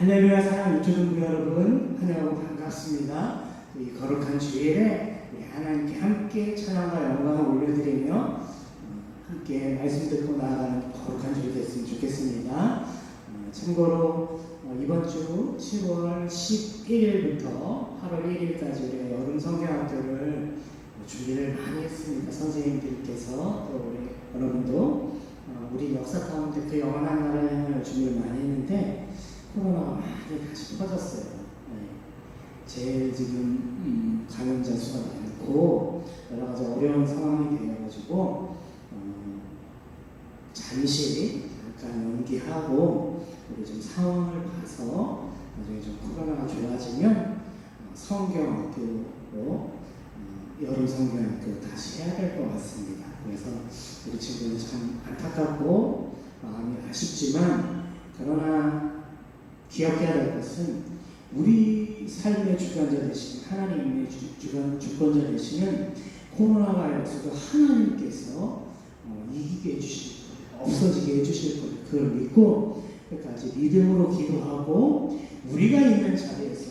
할렐루야 사랑 유튜브 여러분 환영하고 반갑습니다. 이 거룩한 주일에 우리 하나님께 함께 찬양과 영광을 올려드리며 어, 함께 말씀 듣고 나아가는 거룩한 주일 됐으면 좋겠습니다. 어, 참고로 어, 이번 주 10월 11일부터 8월 1일까지 우리 여름 성경학교를 어, 준비를 많이 했습니다. 선생님들께서 또 우리 여러분도 어, 우리 역사 가운데 그 영원한 향할 준비를 많이 했는데 코로나가 많이 다시 퍼졌어요. 네. 제일 지금 음, 감염자 수가 많고 여러 가지 어려운 상황이 되어가지고 어, 잠시 잠깐 연기하고 우리 좀 상황을 봐서 나중에 좀 코로나가 좋아지면 어, 성경학교로 어, 여름 성경학교 다시 해야 될 것 같습니다. 그래서 우리 친구들 참 안타깝고 마음이 아쉽지만 그러나 기억해야 될 것은 우리 삶의 주관자 되신 하나님의 주, 주관, 주권자 되시는 코로나 바이러스도 하나님께서 어, 이기게 해주실 거예요. 없어지게 해주실 거예요. 그걸 믿고 끝까지 믿음으로 기도하고 우리가 있는 자리에서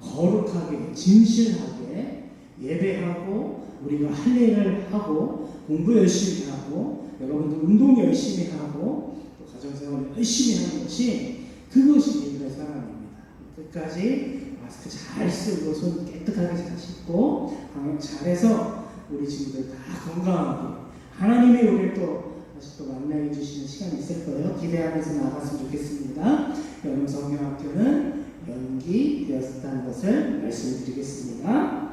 거룩하게 진실하게 예배하고 우리가 할 일을 하고 공부 열심히 하고 여러분들 운동 열심히 하고 또 가정생활 열심히 하는 것이 그것이 믿음의 사랑입니다. 끝까지 마스크 잘 쓰고 손 깨끗하게 잘 씻고 방역 잘해서 우리 친구들 다 건강하게 하나님이 우리를 또 다시 또 만나게 주시는 시간이 있을 거예요. 기대하면서 나갔으면 좋겠습니다. 여름 성경학교는 연기되었다는 것을 말씀드리겠습니다.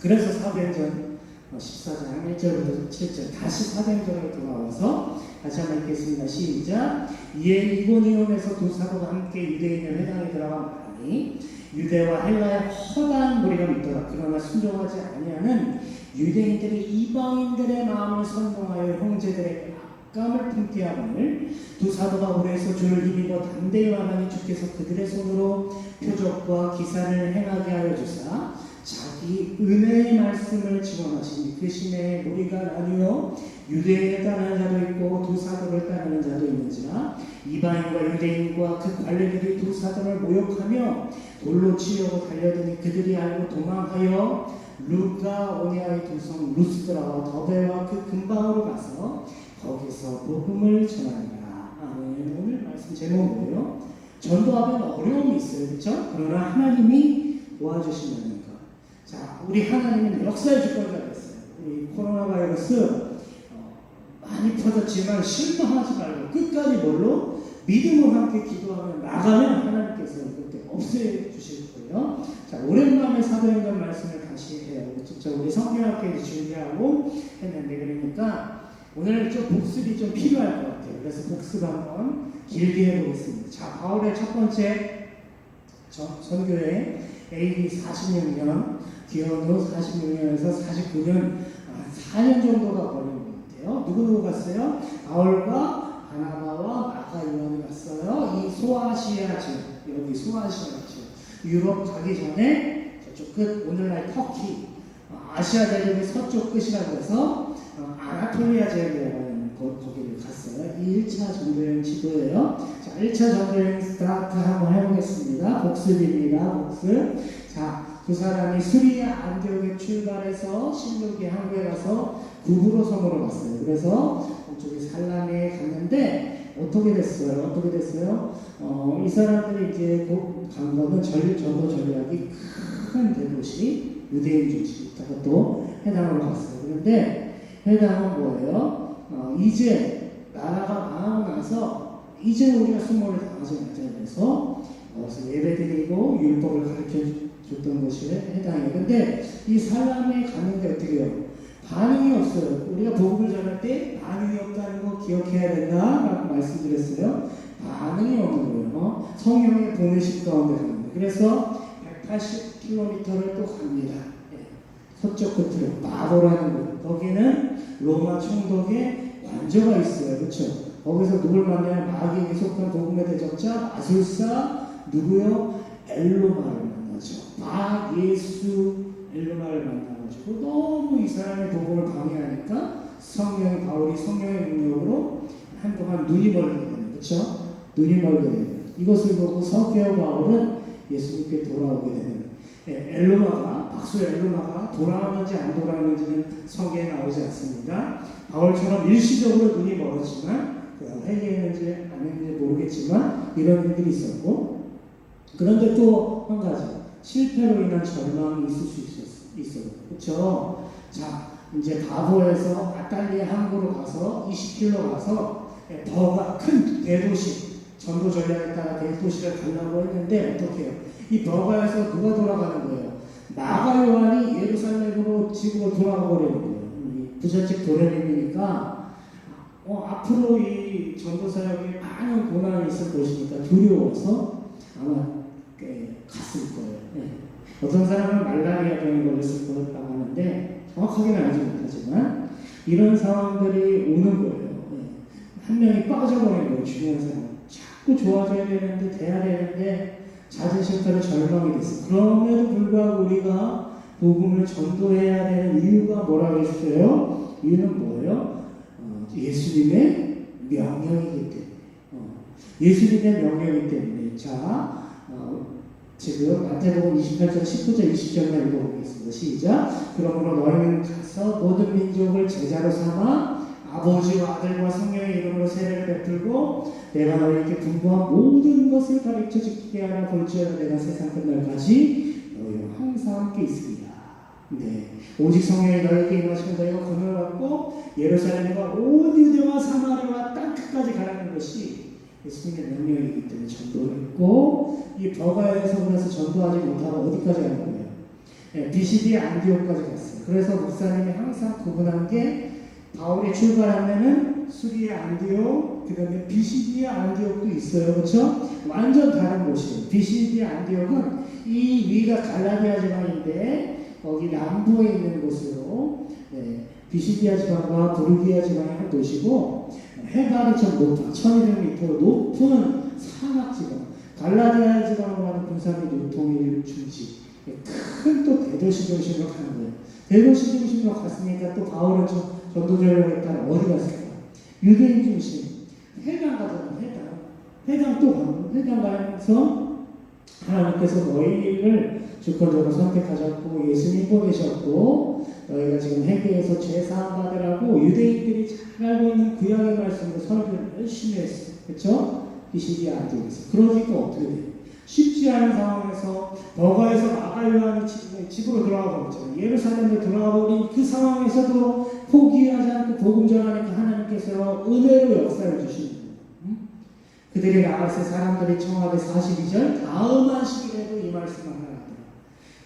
그래서 사도행전 14장 1절부터 7절 다시 사도행전으로 돌아와서 다시 한번 읽겠습니다. 시작. 이에 이고니온에서 두 사도가 함께 유대인의 회당에 들어가 많이 유대와 헬라의 허다한 무리가 있더라. 그러나 순종하지 아니하는 유대인들이 이방인들의 마음을 선동하여 형제들의 악감을 품게 하거늘 두 사도가 오래서 주를 힘입어 담대히 말하니 주께서 그들의 손으로 표적과 기사를 행하게 하여 주사 자기 은혜의 말씀을 지원하시니 그 심에 무리가 나뉘어 유대인을 따르는 자도 있고 두 사도를 따르는 자도 있는지라 이방인과 유대인과 그 관리들이 두 사도를 모욕하며 돌로 치려고 달려드니 그들이 알고 도망하여 루가 오니아의 동성 루스드라와 더베와 그 근방으로 가서 거기서 복음을 전하니라. 아멘. 오늘 말씀 제목은요. 전도하면 어려움이 있어요. 그렇죠? 그러나 하나님이 도와주신다는 것 자, 우리 하나님은 역사의 주권자 됐어요. 우리 코로나 바이러스 어, 많이 퍼졌지만 실망하지 말고 끝까지 뭘로 믿음으로 함께 기도하면 나가면 하나님께서 그때 없애 주실 거예요. 자, 오랜만에 사도행전 말씀을 다시 해요. 진짜 우리 성경학교에 준비하고 했는데 그러니까 오늘 좀 복습이 좀 필요할 것 같아요. 그래서 복습 한번 길게 해보겠습니다. 자, 바울의 첫 번째 전- 선교회 AD 46년 기원후 46년에서 49년 4년 정도가 걸린 것 같아요. 누구 누구 갔어요? 바울과 바나바와 마가 요한이 갔어요. 이 소아시아 지역 여기 소아시아 지역 유럽 가기 전에 저쪽 끝 오늘날 터키 어, 아시아 대륙의 서쪽 끝이라고 해서 어, 아나톨리아 제국이라고 하는 거, 거기를 갔어요. 이 1차 전도여행 지도예요. 자, 1차 전도여행 스타트 한번 해보겠습니다. 복습입니다. 복습. 자, 두 사람이 수리아 안디옥에 출발해서 신루기 한국에 가서 구브로 섬으로 갔어요. 그래서 그쪽에 살라미에 갔는데 어떻게 됐어요? 어떻게 됐어요? 어, 이 사람들이 이제 고- 간 거는 전, 전도 전략이 큰 대도시 유대인 중심부터 또 해당으로 갔어요. 그런데 해당은 뭐예요? 어, 이제 나라가 망하고 나서 이제 우리가 수모를 당하지 말자 그래서 거기서 예배 드리고 율법을 가르쳐 줬던 것이 해당해요. 근데 이 사람이 갔는데 어떻게 해요? 반응이 없어요. 우리가 복음을 전할 때 반응이 없다는 거 기억해야 된다라고 말씀드렸어요. 반응이 없는 거예요. 어? 성령의 보내신 가운데 거예요. 그래서 180km를 또 갑니다. 예. 서쪽 끝으로 마도라는 곳. 거기는 로마 총독의 관저가 있어요. 그렇죠? 거기서 누굴 만나요? 마귀에게 속한 복음의 대적자 마술사 누구요? 엘로마를. 막 예수 엘로마를 만나가지고 너무 이 사람의 복음을 방해하니까 성령 바울이 성령의 능력으로 한동안 눈이 멀게 되는 그렇죠? 눈이 멀게 되는 이것을 보고 서기하고 예수님께 돌아오게 되는 예, 엘로마가 박수 엘로마가 돌아오는지 안 돌아오는지는 성경에 나오지 않습니다. 바울처럼 일시적으로 눈이 멀었지만 회개했는지 안 했는지 모르겠지만 이런 일들이 있었고 그런데 또 한 가지 실패로 인한 절망이 있을 수 있었, 있어요. 그렇죠? 자 이제 바보에서 아탈리아 항구로 가서 20km 가서 예, 버가 큰 대도시 전도 전략에 따라 대도시를 가려고 했는데 어떻게 해요? 이 버가에서 누가 돌아가는 거예요? 마가 요한이 예루살렘으로 집으로 돌아가 버리는 거예요. 이 부잣집 도련님이니까 어, 앞으로 이 전도 사역에 많은 고난이 있을 것이니까 두려워서 아마 예, 갔을. 어떤 사람은 말라리아 병에 걸렸을 거라고 하는데 정확하게는 알지 못하지만 이런 상황들이 오는 거예요. 예. 한 명이 빠져버리는 거예요. 중요한 사람. 자꾸 좋아져야 되는데 돼야 되는데 자진 실패로 절망이 됐어. 그럼에도 불구하고 우리가 복음을 전도해야 되는 이유가 뭐라고 했어요? 이유는 뭐예요? 어, 예수님의 명령이기 때문에. 어, 예수님의 명령이기 때문에. 자, 어, 지금 마태복음 28장 19절 20절만 읽어보겠습니다. 시작. 그러므로 너희는 가서 모든 민족을 제자로 삼아 아버지와 아들과 성령의 이름으로 세례를 베풀고 내가 너희에게 분부한 모든 것을 가르쳐 지키게 하라 볼지어다 내가 세상 끝날까지 너희와 항상 함께 있으리라. 네. 오직 성령이 너희에게 임하시면 너희가 권을 받고 예루살렘과 온 유대와 사마리아와 땅 끝까지 가라는 것이 예수님의 명령이기 때문에 전도했고 이 버가에서 그래서 전도하지 못하고 어디까지 간 거예요? 네, 비시디 안디오까지 갔어요. 그래서 목사님이 항상 구분한 게 바울이 출발하면은 수리아 안디옥, 그 다음에 비시디아 안디옥도 있어요, 그렇죠? 완전 다른 곳이에요. 비시디아 안디옥은 이 위가 갈라디아 지방인데 거기 남부에 있는 곳으로 네, 비시디아 지방과 부르기아 지방의 한 도시고 해발이 좀 높아 1200m 높은 산악 지방 갈라디아 지방으로 하는 군사및 유통일 중지 큰 또 대도시 중심으로 가는 거예요. 대도시 중심으로 갔으니까 또 바울은 좀 전도전략에 따라 어디 갔을까? 유대인 중심 해당 가잖아 해당 해당 또 가고 해당 가면서 하나님께서 너희를 주권적으로 선택하셨고 예수님 보내셨고 너희가 지금 회개해서 죄 사함 받으라고 유대인들이 잘 알고 있는 구약의 말씀으로 설교를 열심히 했어 그렇죠? 이 시기에 안 되겠어 그러니까 어떻게 돼? 쉽지 않은 상황에서 버가에서 마가요한이 집으로 돌아가 버렸잖아요 예루살렘에 돌아가 버린 그 상황에서도 포기하지 않고 복음 전하니까 하나님께서 은혜로 역사를 주시는 거예요 응? 그들이 나갔을 사람들이 청하되 42절 다음 안식일에도 이 말씀을 하나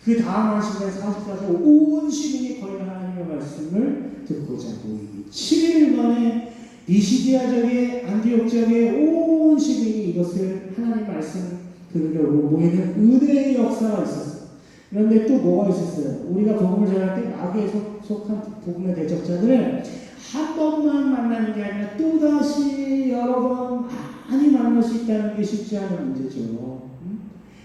그 다음 안식일 40까지 온 시민이 거의 하나님의 말씀을 듣고자 모이기 7일 만에 비시디아 지역의 안디옥 지역의 온 시민이 이것을 하나님 말씀 들으려고 모이는 은혜의 역사가 있었어요. 그런데 또 뭐가 있었어요? 우리가 복음을 전할 때 마귀에 속, 속한 복음의 대적자들을 한 번만 만나는 게 아니라 또다시 여러 번 많이 만날 수 있다는 게 쉽지 않은 문제죠. 음?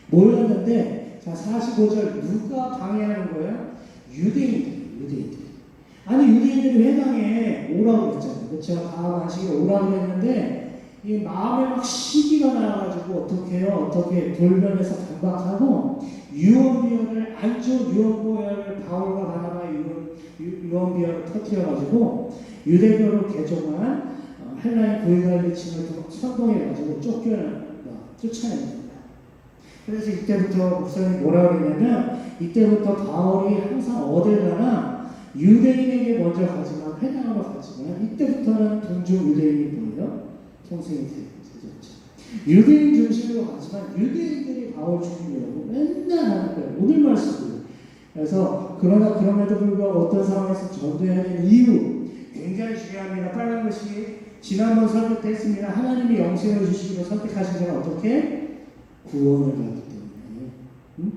모였는데 자 45절 누가 방해하는 거예요? 유대인들, 유대인들. 아니 유대인들이 회당에 오라고 그랬잖아요. 그렇죠? 다음 안식에 오라고 그랬는데 이 마음에 막 시기가 나와가지고 어떻게 해요? 어떻게 돌변해서 반박하고 유언비어를 안주 유언비어를 바울과 바나바의 유언, 유언비어를 터뜨려가지고 유대교로 개종한 어, 헬라의 고위관리층을 선동해가지고 쫓겨는 쫓아냅니다. 그래서 이때부터 목사님이 뭐라 그러냐면 이때부터 바울이 항상 어딜 가나 유대인에게 먼저 가지만 회당으로 가지만 이때부터는 동중 유대인이 뭐예요? 통생이 되졌죠. 유대인 중심으로 가지만 유대인들이 바울 중심이라고 맨날 하는 거예요. 오늘 말씀을. 그래서 그러나 그럼에도 불구하고 어떤 상황에서 전도해야 되는 이유 굉장히 중요합니다. 빨간 것이 지난번 설교 때 했습니다. 하나님이 영생을 주시기로 선택하신 자는 어떻게? 구원을 받기 때문에. 응?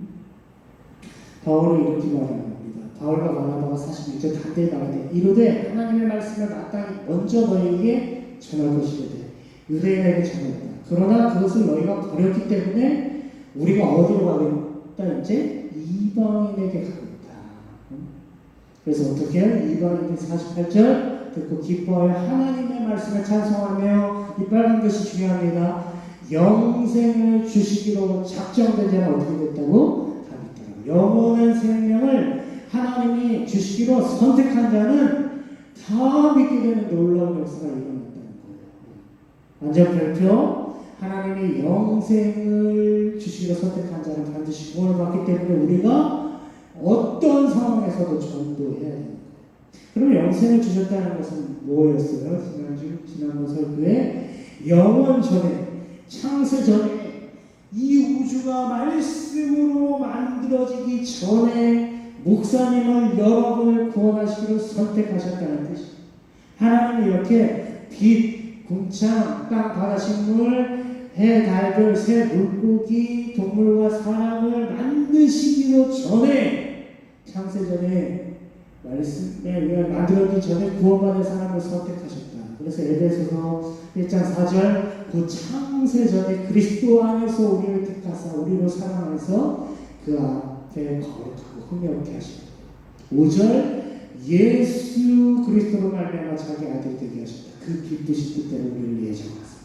바울은 이렇게 말하는 겁니다. 바울과 바나바가 46절 반대에 나갈 때 이르되 하나님의 말씀을 마땅히 먼저 너희에게 전할 것이거든. 유대인에게 전했다. 그러나 그것을 너희가 버렸기 때문에 우리가 어디로 가겠다 이제 이방인에게 가겠다. 응? 그래서 어떻게 해요? 이방인들 48절 듣고 기뻐하여 하나님의 말씀을 찬송하며 이 빨간 것이 중요합니다. 영생을 주시기로 작정된 자는 어떻게 됐다고? 다 있더라고요. 영원한 생명을 하나님이 주시기로 선택한 자는 다 믿게 되는 놀라운 역사가 일어났다는 거예요. 완전 별표. 하나님이 영생을 주시기로 선택한 자는 반드시 구원을 받기 때문에 우리가 어떤 상황에서도 전도해야 됩니다. 그럼 영생을 주셨다는 것은 뭐였어요? 지난주 지난번 설교에 영원 전에 창세 전에 이 우주가 말씀으로 만들어지기 전에 목사님을 여러분을 구원하시기로 선택하셨다는 뜻이에요. 하나님이 이렇게 빛, 궁창, 땅, 바다, 식물, 해, 달별, 새, 물고기, 동물과 사람을 만드시기로 전에 창세 전에 말씀에 의해 만들어지기 전에 구원받은 사람을 선택하셨다. 그래서 에베소서 1장 4절 그 창세 전에 그리스도 안에서 우리를 택하사 우리로 사랑해서 그 앞에 거룩하고 흥미롭게 하시고 5절 예수 그리스도로 말미암아 자기 아들 되게 하셨다. 그 기쁘신 뜻대로 우리를 예정하사.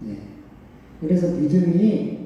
네. 그래서 믿음이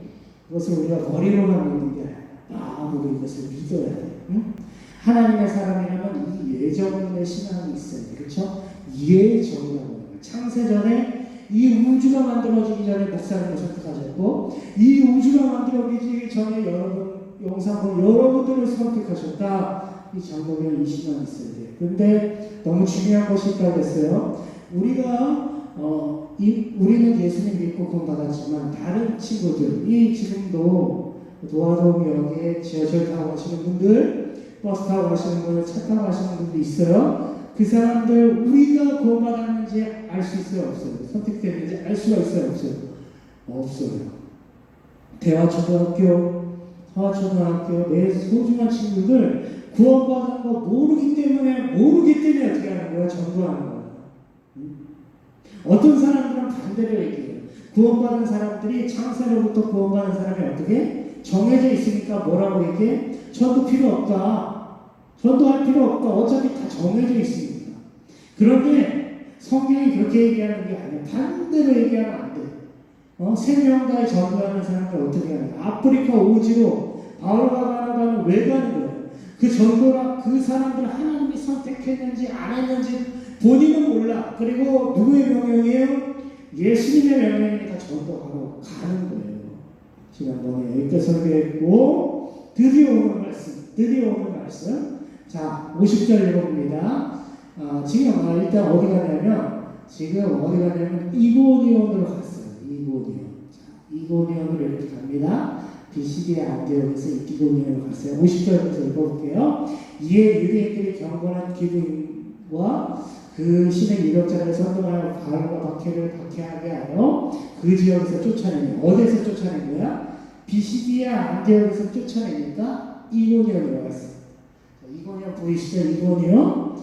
그것을 우리가 머리로만 믿는 게 아니라 마음으로 이것을 믿어야 돼. 응? 하나님의 사람이 라면 이 예정의 신앙이 있어야 돼. 그렇죠? 예정이라고 거예요. 창세전에 이 우주가 만들어지기 전에 목사님을 선택하셨고 이 우주가 만들어지기 전에 여러분 영상을 여러분들을 선택하셨다. 이 장로는 이 신앙이 있어야 돼요. 근데 너무 중요한 것이 있다고 했어요. 우리가 어, 이, 우리는 예수님 믿고 구원받았지만 다른 친구들 이 지금도 도화동역에 지하철 타고 가시는 분들 버스 타고 가시는 분들 차 타고 가시는 분들 있어요. 그 사람들 우리가 구원받았는지 알 수 있어요 없어요? 선택됐는지 알 수가 있어요 없어요? 없어요. 대화초등학교, 사화초등학교 내 소중한 친구들 구원받은 거 모르기 때문에 모르기 때문에 어떻게 하는 거야? 전도하는 거야. 응? 어떤 사람들은 반대로 얘기해요. 구원받은 사람들이 창세로부터 구원받은 사람이 어떻게 정해져 있으니까 뭐라고 얘기해? 전도 필요 없다. 전도할 필요 없다. 어차피 다 정해져 있으니까. 그런데 성경이 그렇게 얘기하는 게 아니야. 반대로 얘기하면 안 돼. 어? 생명가에 전도하는 사람들 어떻게 거야? 아프리카 오지로 바울과 바나바는 왜 가는 거야? 그 전도라 그 사람들 하나님이 선택했는지 안 했는지 본인은 몰라. 그리고 누구의 명령이에요? 예수님의 명령이니까 전도하러 가는 거예요. 지난번에 여기까지 설교했고 드디어 오는 말씀, 드디어 오는 말씀. 자, 50절 읽어봅니다. 어, 지금 어, 일단 어디 가냐면 지금 어디 가냐면 이고니온으로 갔어요. 이고니온. 자, 이고니온으로 이렇게 갑니다. 비시디의 안디옥에서 이고니온으로 갔어요. 50절부터 읽어볼게요. 이에 유대인들이 경건한 기둥과 그 신의 이력자를 선동하여 바울과 박해를 박해하게 하여 그 지역에서 쫓아내요. 어디에서 쫓아낸 거야? 비시디아 안디옥에서 쫓아내니까 이고니온으로 갔어요. 이고니온 보이시죠? 이고니온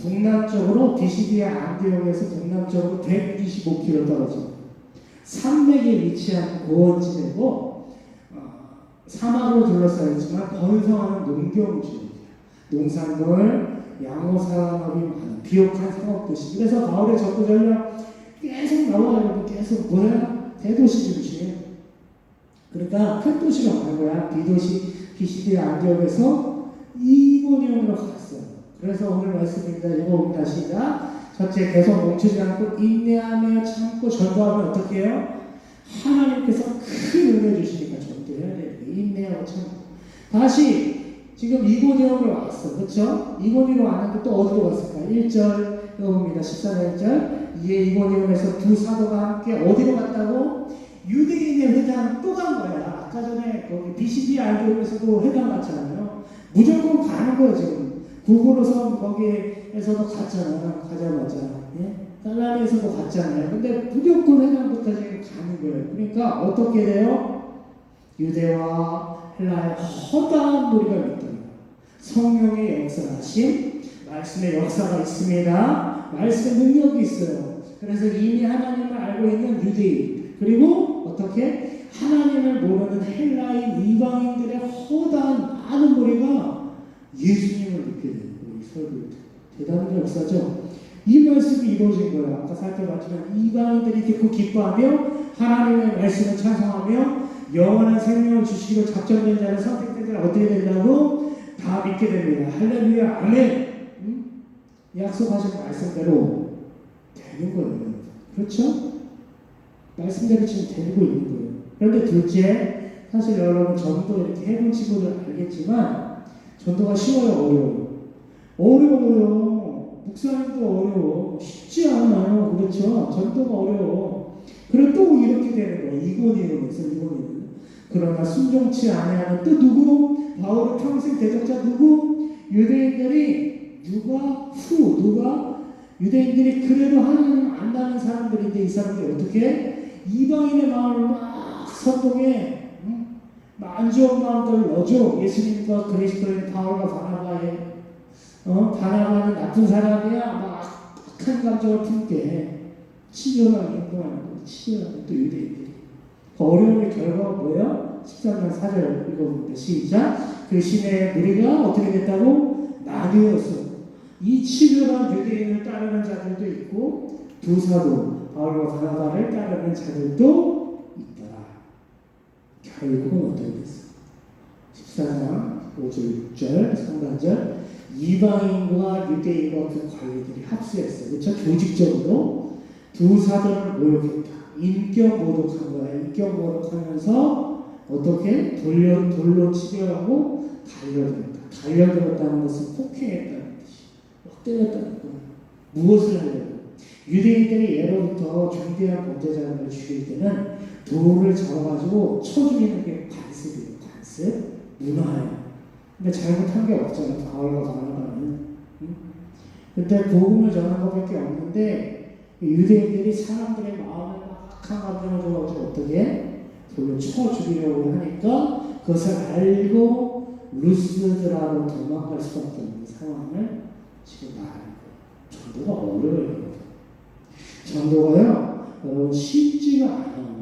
동남쪽으로 비시디아 안디옥에서 동남쪽으로 125km 떨어져 산맥에 위치한 고원지대고 어, 사막으로 둘러싸여 있지만 번성하는 농경지역이야. 농산물, 양호 산업이 많은 비옥한 상업도시. 그래서 바울의 적도 전략 계속 나와가지고 계속 뭐야? 대도시 중심. 그러니까 큰 도시가 많은 거야. 비도시 비시디아 안디옥에서 이고니온으로 갔어요. 그래서 오늘 말씀입니다. 읽어봅니다. 시작. 첫째, 계속 멈추지 않고 인내하며 참고 전도하면 어떻게 해요? 하나님께서 큰 은혜 주시니까 전도해야 돼요. 인내하고 참고. 다시 지금 이고니온으로 왔어. 그렇죠? 이고니로 왔는데 또 어디로 갔을까? 1절 읽어봅니다. 14절 1절. 이에 이고니온에서 두 사도가 함께 어디로 갔다고? 유대인의 회당 또 간 거야. 아까 전에 거기 BCD 알고에서도 회당 갔잖아요. 무조건 가는 거예요, 지금. 구글로서 거기에서도 갔잖아. 가자마자. 예? 달라리에서도 갔잖아요. 근데 무조건 회당부터 지금 가는 거예요. 그러니까 어떻게 돼요? 유대와 헬라의 허다한 무리가 있더라고요. 성령의 역사하심, 말씀의 역사가 있습니다. 말씀의 능력이 있어요. 그래서 이미 하나님을 알고 있는 유대인, 그리고 어떻게 하나님을 모르는 헬라인 이방인들의 허다한 많은 무리가 예수님을 믿게 되는 거예요. 설교 대단한 역사죠. 이 말씀이 이루어진 거예요. 아까 살펴봤지만 이방인들이 듣고 기뻐하며 하나님의 말씀을 찬송하며 영원한 생명을 주시고 작정된 자는 선택된 자는 어떻게 된다고 다 믿게 됩니다. 할렐루야, 아멘. 음? 약속하신 말씀대로 되는 거예요. 그렇죠? 말씀대로 지금 되고 있는 거예요. 그런데 둘째, 사실 여러분 전도 이렇게 해본 친구들 알겠지만 전도가 쉬워요, 어려워요? 어려워요. 목사님도 어려워. 쉽지 않아요. 그렇죠? 전도가 어려워. 그리고 또 이렇게 되는 거예요. 이곤이론에서 이곤이론. 그러나 순종치 아니하는 또 누구? 바울의 평생 대적자 누구? 유대인들이 누가 후 누가 유대인들이 그래도 하나님 안다는 사람들인데 이 사람들이 어떻게 이방인의 마음을 응? 안 좋은 마음들 넣어줘 예수님과 그리스도인 바울과 바나바의 어? 바나바는 나쁜 사람이야 막 악한 감정을 품게 치열하게 행동하는 거 치열하게 또 유대인들이 그 어려움의 결과가 뭐예요? 13장 4절 읽어봅니다 시작 그 신의 무리가 어떻게 됐다고? 나뉘어서 이 치열한 유대인을 따르는 자들도 있고 두 사도 바울과 바나바를 따르는 자들도. 결국은 어떻게 됐어? 14장 5절 6절 상반절 이방인과 유대인과 그 관리들이 합수했어요. 그렇죠? 조직적으로 두 사도를 모욕했다. 인격 모독한 거야. 인격 모독하면서 어떻게 돌려 돌로 치려하고 달려들었다. 달려들었다는 것은 폭행했다는 뜻이. 막 때렸다는 거야. 무엇을 하려고? 유대인들이 예로부터 중대한 범죄자를 죽일 때는 돌을 잡아가지고 쳐 죽이는 게 관습이에요. 관습, 문화예요. 근데 잘못한 게 없잖아요. 바울과 바나바는. 응? 근데 복음을 전한 것밖에 없는데 유대인들이 사람들의 마음을 막 악한 감정을 줘가지고 어떻게 돌로 쳐 죽이려고 하니까 그것을 알고 루스드라로 도망갈 수밖에 없는 상황을 지금 말하는 거예요. 전도가 어려워요. 전도가요, 여러분 쉽지가 않아요.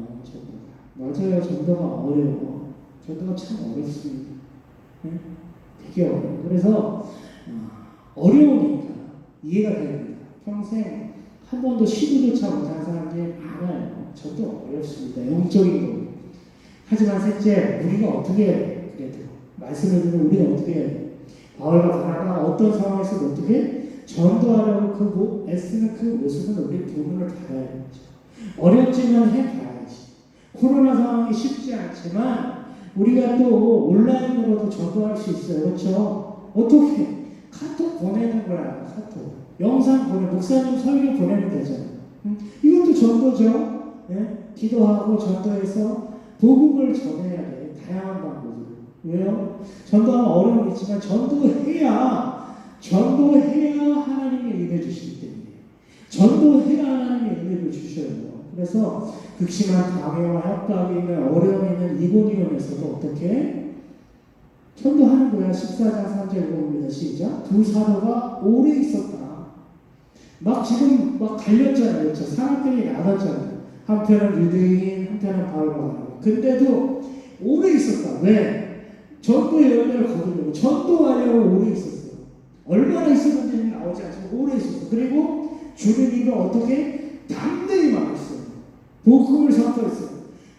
맞아요. 전도가 어려워. 전도가 참 어렵습니다. 네? 되게 어려워요. 그래서 어, 어려우니까 이해가 됩니다. 평생 한 번도 시도조차 못한 사람들이 많아요. 저도 어렵습니다. 영적인 거. 하지만 셋째, 우리가 어떻게? 그래도 말씀을 듣는 우리가 어떻게? 바울과 바나가 어떤 상황에서 어떻게 전도하려고 그 모, 애쓰는 그 모습은 우리 부분을 받아야겠죠. 어렵지만 해봐야지. 코로나 상황이 쉽지 않지만 우리가 또 온라인으로도 전도할 수 있어요. 그렇죠? 어떻게? 카톡 보내는 거야. 카톡. 영상 보내, 목사님 설교 보내면 되잖아. 응? 이것도 전도죠. 예? 기도하고 전도해서 복음을 전해야 돼. 다양한 방법으로. 왜요? 전도하면 어려움이 있지만 전도해야 전도해야 하나님이 은혜 주시기 때문에 전도해야 하나님이 은혜를 주셔요. 그래서 극심한 방해와 협박이 있는 어려움이 있는 이고니온에서도 어떻게 전도하는 거야. 14장 3절 읽어봅니다. 시작. 두 사도가 오래 있었다. 막 지금 막 갈렸잖아요. 그렇죠? 사람들이 나갔잖아요. 한편은 유대인, 한편은 바울과 근데도 오래 있었다. 왜? 전도의 열매를 거두려고 전도하려고 오래 있었어요. 얼마나 있었는지는 나오지 않지만 오래 있었어. 그리고 주님이 어떻게 담대히 말했어요. 복음을 선포했어요.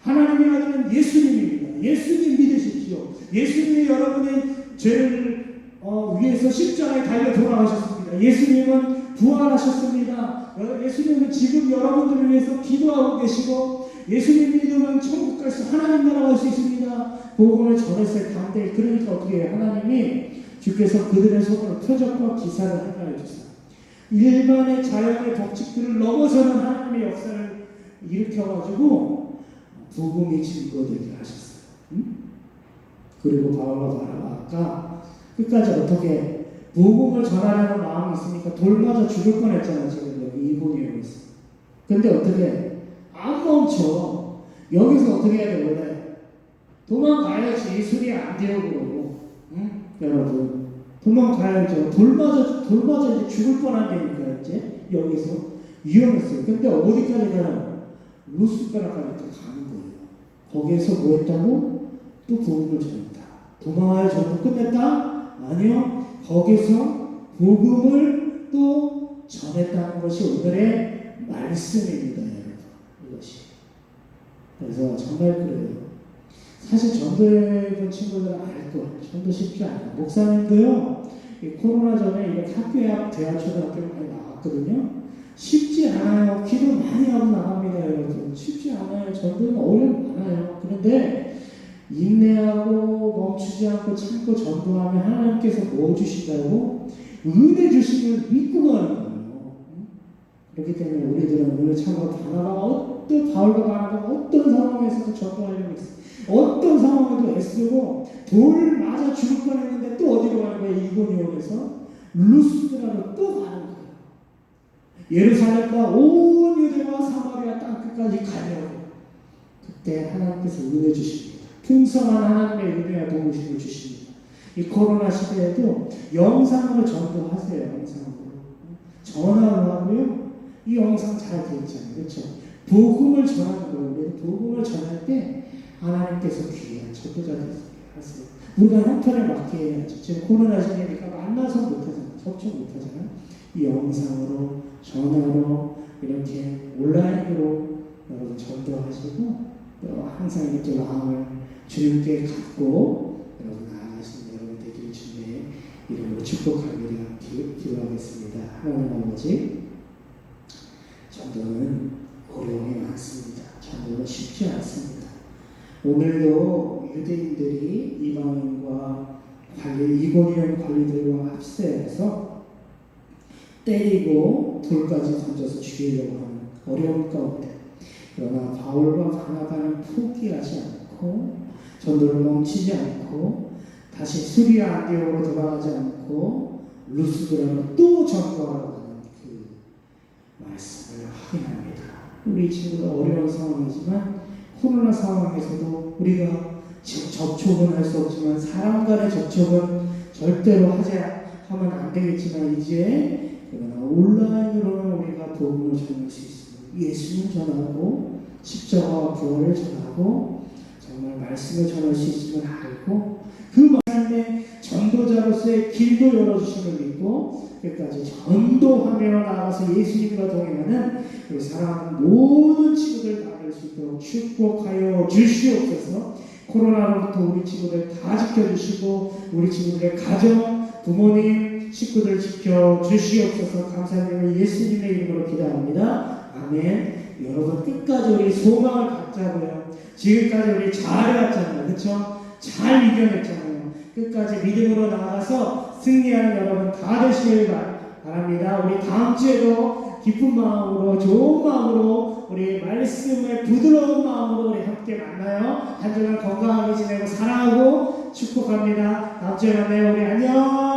하나님의 아들은 예수님입니다. 예수님 믿으십시오. 예수님이 여러분의 죄를 어, 위해서 십자가에 달려 돌아가셨습니다. 예수님은 부활하셨습니다. 어, 예수님은 지금 여러분들을 위해서 기도하고 계시고 예수님 믿으면 천국 갈 수, 하나님 나라 갈수 있습니다. 복음을 전했어요. 담대히. 그러니까 어떻게 해요? 하나님이 주께서 그들의 속으로 표적과 기사를 행하여 주사. 일반의 자연의 법칙들을 넘어서는 하나님의 역사를 일으켜가지고 복음이 증거되게 하셨어요. 응? 그리고 바울과 바라바가 끝까지 어떻게 복음을 전하려는 마음이 있으니까 돌맞아 죽을 뻔했잖아요. 지금 여기 이본이에서. 근데 어떻게 안 멈춰. 여기서 어떻게 해야 돼 원래 도망가야지 소리 안 돼요 그러고 응? 여러분 도망가야죠. 돌맞아 돌맞아 죽을 뻔한다니까 이제 여기서 위험했어요. 근데 어디까지 가나 루스베라까지 또 가는 거예요. 거기에서 뭐 했다고? 또 복음을 전했다. 도망하여 전부 끝냈다? 아니요. 거기서 복음을 또 전했다는 것이 오늘의 말씀입니다, 여러분. 이것이. 그래서 정말 그래요. 사실 전도해본 친구들은 알 거예요. 전도 쉽지 않아요. 목사님도요, 이 코로나 전에 이렇게 학교에 앞 대학 초등학교 많이 나왔거든요. 쉽지 않아요. 기도 많이 하고 나갑니다, 여러분. 쉽지 않아요. 전도는 어려움 많아요. 그런데 인내하고 멈추지 않고 참고 전도하면 하나님께서 뭐 주신다고? 은혜 주시면 믿고 가는 거예요. 그렇기 때문에 우리들은 오늘 참으로 바나바가 어떤 바울과 바나바가 어떤 상황에서도 전도하려고 했어요. 어떤 상황에도 애쓰고 돌 맞아 죽을 뻔했는데 또 어디로 가는 거예요? 이고니온에서 루스드라로 또 가는 거예요. 예루살렘과 온 유대와 사마리아 땅 끝까지 가려고 그때 하나님께서 은혜 주십니다. 풍성한 하나님의 은혜와 도우심을 주십니다. 이 코로나 시대에도 영상으로 전도하세요. 영상으로 전화로 하고요. 이 영상 잘 되었잖아요. 그렇죠? 복음을 전하는 거예요. 복음을 전할 때 하나님께서 귀한 전도자들 하세요. 우리가 형편에 맞게 해야죠. 지금 코로나 시대니까 만나서 못하잖아요. 접촉 못하잖아요. 이 영상으로, 전화로, 이렇게 온라인으로 여러분 전도하시고 또 항상 이렇게 마음을 주님께 갖고 여러분 나아가시는 여러분 되길 주님의 이름으로 축복합니다. 기- 기도하겠습니다. 하나님 아버지 전도는 어려움이 많습니다. 전도는 쉽지 않습니다. 오늘도 유대인들이 이방인과 관리, 이고니온 관리들과 합세해서 때리고 돌까지 던져서 죽이려고 하는 어려움 가운데 그러나 바울과 바나바는 포기하지 않고 전도를 멈추지 않고 다시 수리아 안디오로 돌아가지 않고 루스드라로 또 전도하러 가는 그 말씀을 확인합니다. 우리 친구가 어려운 상황이지만 코로나 상황에서도 우리가 지금 접촉은 할 수 없지만 사람 간의 접촉은 절대로 하지 하면 안 되겠지만 이제 그러나 온라인으로는 우리가 복음을 전할 수 있습니다. 예수님 전하고 십자가와 부활을 전하고 정말 말씀을 전할 수 있음을 알고 그 말씀의 전도자로서의 길도 열어주심을 믿고 끝까지 전도하며 나아가서 예수님과 동행하는 우리 사랑하는 모든 친구들 다될수 있도록 축복하여 주시옵소서 코로나로부터 우리 친구들 다 지켜주시고 우리 친구들의 가정, 부모님, 식구들 지켜 주시옵소서 감사드리며 예수님의 이름으로 기도합니다. 아멘 여러분 끝까지 우리 소망을 갖자고요 지금까지 우리 잘해왔잖아요 그쵸? 잘 이겨냈잖아요 끝까지 믿음으로 나아가서 승리하는 여러분 다 되시길 바- 바랍니다. 우리 다음 주에도 기쁜 마음으로 좋은 마음으로 우리 말씀의 부드러운 마음으로 우리 함께 만나요. 한 주간 건강하게 지내고 사랑하고 축복합니다. 다음 주에 만나요. 우리 안녕.